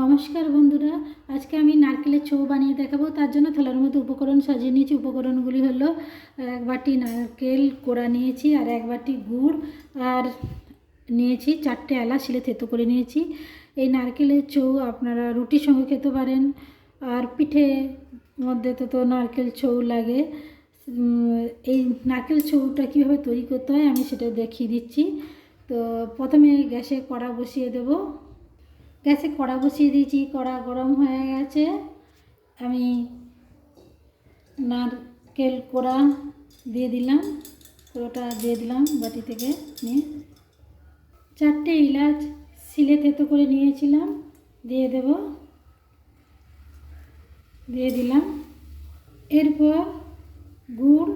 নমস্কার বন্ধুরা, আজকে আমি নারকেলের চৌ বানিয়ে দেখাবো। তার জন্য থালার মধ্যে উপকরণ সাজিয়ে নিয়েছি। উপকরণগুলি হলো, এক বাটি নারকেল কোড়া নিয়েছি আর এক বাটি গুড় আর নিয়েছি চারটে এলাচ, শিলে থেতো করে নিয়েছি। এই নারকেলের চৌ আপনারা রুটির সঙ্গে খেতে পারেন আর পিঠে মধ্যে তো তো নারকেল চৌ লাগে। এই নারকেল চৌটা কীভাবে তৈরি করতে হয় আমি সেটা দেখিয়ে দিচ্ছি। তো প্রথমে গ্যাসে কড়া বসিয়ে দেবো। গ্যাসে কড়া বসিয়ে দিয়েছি, কড়া গরম হয়ে গেছে। আমি নারকেল কোড়া দিয়ে দিলাম, কোড়াটা দিয়ে দিলাম বাটি থেকে নিয়ে। চারটে এলাচ শিলে থেতো করে নিয়েছিলাম, দিয়ে দেব। দিয়ে দিলাম। এরপর গুড়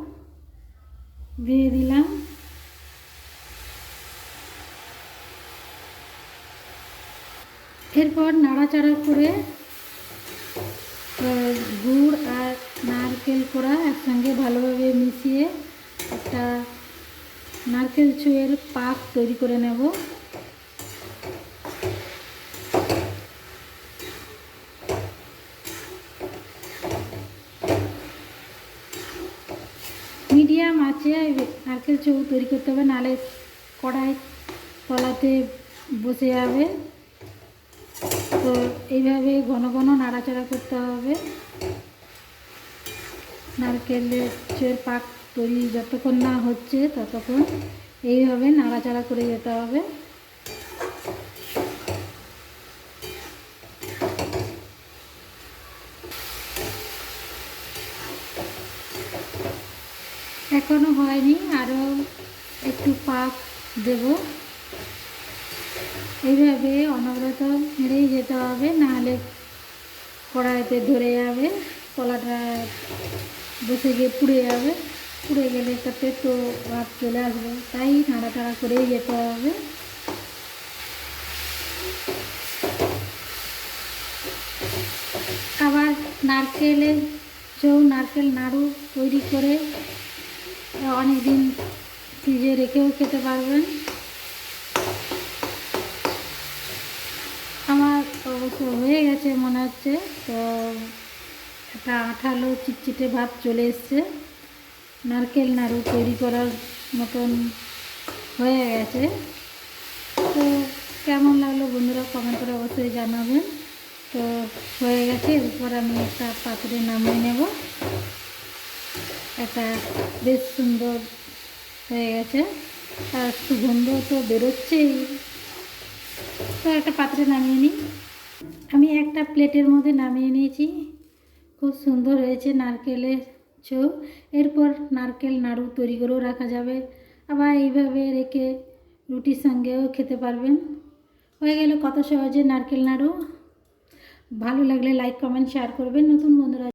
দিয়ে দিলাম। এরপর নাড়াচাড়া করে গুড় আর নারকেল কোড়া একসঙ্গে ভালোভাবে মিশিয়ে একটা নারকেল চুয়ের পাক তৈরি করে নেব। মিডিয়াম আছে নারকেল চৌ তৈরি করতে হবে নালে কড়াই তলাতে বসে যাবে। তো এইভাবে ঘন ঘন নাড়াচাড়া করতে হবে। নারকেলের পাক তৈরি যতক্ষণ না হচ্ছে ততক্ষণ এইভাবে নাড়াচাড়া করে যেতে হবে। এখনও হয়নি, আরও একটু পাক দেব। এইভাবে অনবরত নেড়েই যেতে হবে, নাহলে কড়াইতে ধরে যাবে, কলাটা বসে গিয়ে পুড়ে যাবে। পুড়ে গেলে একটা পেটো ভাব চলে আসবে, তাই নাড়াচাড়া করেই যেতে হবে। আবার নারকেলের চৌ নারকেল নাড়ু তৈরি করে অনেক দিন ফ্রিজে রেখেও খেতে পারবেন। অবশ্য হয়ে গেছে মনে হচ্ছে। তো একটা আঠালো চিটচিটে ভাব চলে এসছে। নারকেল নাড়ু তৈরি করার মতন হয়ে গেছে। তো কেমন লাগল বন্ধুরা কমেন্ট করে অবশ্যই জানাবেন। তো হয়ে গেছে, এরপর আমি একটা পাত্রে নামিয়ে নেব। একটা বেশ সুন্দর হয়ে গেছে। আর সুগন্ধ তো বেরোচ্ছেই। তো একটা পাত্রে নামিয়ে নিই। আমি একটা প্লেটের মধ্যে নামিয়ে নিয়েছি। খুব সুন্দর হয়েছে নারকেলের ছৌ এরপর নারকেল, নাড়ু তৈরি করেও রাখা যাবে। আবার এইভাবে রেখে রুটির সঙ্গেও খেতে পারবেন। হয়ে গেলে কত সহজে নারকেল, নাড়ু। ভালো লাগলে লাইক কমেন্ট শেয়ার করবেন। নতুন বন্ধুরা